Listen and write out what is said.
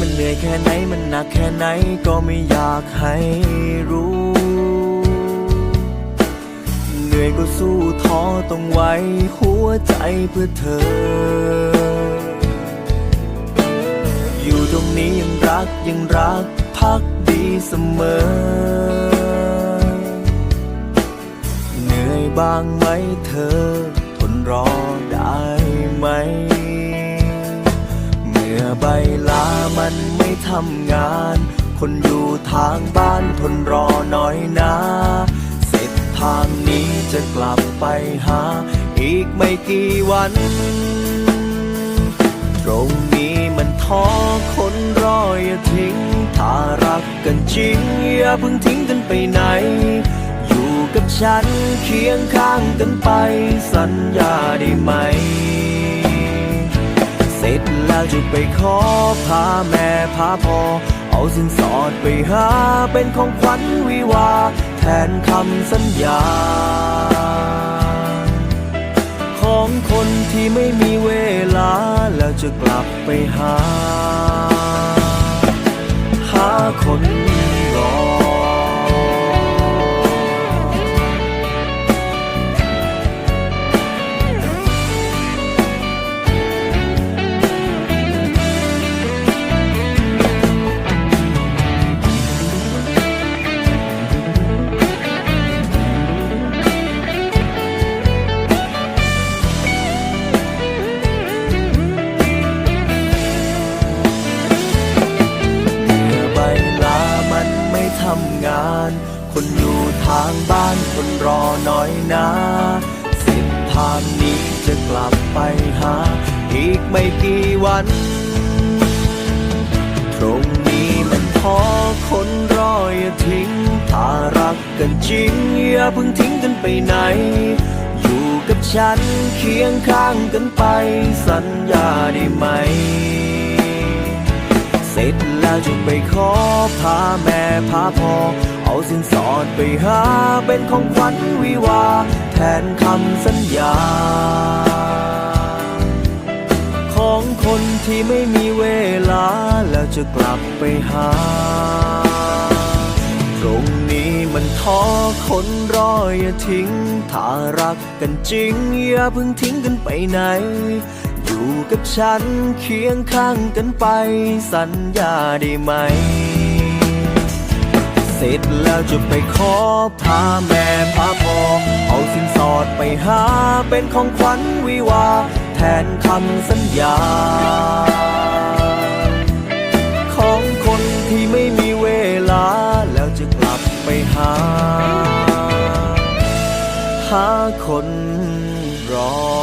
มันเหนื่อยแค่ไหนมันหนักแค่ไหนก็ไม่อยากให้รู้ เหนื่อยก็สู้ท้อต้องไว้หัวใจเพื่อเธอ อยู่ตรงนี้ยังรักยังรักพักดีเสมอ เหนื่อยบ้างไหมเธอ ทนรอได้ไหม ใบลามันไม่ทำงาน คนอยู่ทางบ้านทนรอหน่อยนะเสร็จทางนี้จะกลับไปหา อีกไม่กี่วัน ตรงนี้มันท้อคนรออย่าทิ้ง ถ้ารักกันจริงอย่าเพิ่งทิ้งกันไปไหน อยู่กับฉันเคียงข้างกันไปสัญญาได้ไหม เสร็จแล้วจะไปขอพาแม่พาพ่อ เอาสินสอดไปหาเป็นของขวัญวิวา แทนคำสัญญา ของคนที่ไม่มีเวลาแล้วจะกลับไปหา คนอยู่ทางบ้านคนรอหน่อยนะเส้นทางนี้จะกลับไปหา อีกไม่กี่วัน ตรงนี้มันพอคนรออย่าทิ้ง ถ้ารักกันจริงอย่าเพิ่งทิ้งกันไปไหน อยู่กับฉันเคียงข้างกันไป สัญญาได้ไหมเสร็จแล้วจะไปขอพาแม่พาพ่อ เอาสินสอดไปหาเป็นของขวัญวิวา แทนคำสัญญา ของคนที่ไม่มีเวลา แล้วจะกลับไปหา ตรงนี้มันท้อคนรออย่าทิ้ง ถ้ารักกันจริง อย่าเพิ่งทิ้งกันไปไหนอยู่กับฉันเคียงข้างกันไป สัญญาได้ไหม เสร็จแล้วจะไปขอพาแม่พาพ่อ เอาสินสอดไปหาเป็นของขวัญวิวา แทนคำสัญญา ของคนที่ไม่มีเวลา แล้วจะกลับไปหา หาคนรอ